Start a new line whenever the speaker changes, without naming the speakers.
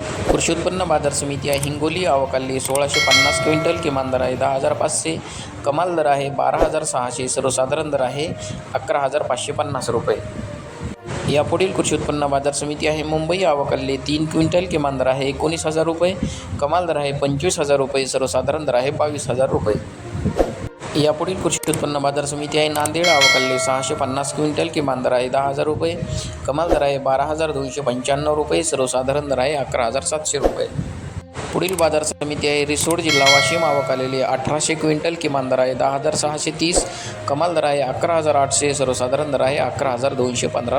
कृषी उत्पन्न बाजार समिती आहे. हिंगोली आवकाली सोळाशे पन्नास क्विंटल किमान दर आहे. दहा हजार पाचशे कमाल दर आहे. बारा हजार सहाशे सर्वसाधारण दर आहे. अकरा हजार पाचशे पन्नास रुपये. यापुढील कृषी उत्पन्न बाजार समिती आहे. मुंबई आवकाली तीन क्विंटल किमान दर आहे. एकोणीस हजार रुपये कमाल दर आहे. पंचवीस हजार रुपये सर्वसाधारण दर आहे. बावीस हजार रुपये. यापुढील कृषी उत्पन्न बाजार समिती आहे. नांदेड आवकाले सहाशे पन्नास क्विंटल किमान दर आहे दहा हजार रुपये. कमाल दर आहे बारा हजार दोनशे पंच्याण्णव रुपये. सर्वसाधारण दर आहे अकरा हजार सातशे रुपये. पुढील बाजार समिती आहे रिसोड जिल्हा वाशिम. आवक आलेली अठराशे क्विंटल किमान दर आहे दहा हजार सहाशे तीस. कमाल दर आहे अकरा हजार आठशे. सर्वसाधारण दर आहे अकरा हजार दोनशे पंधरा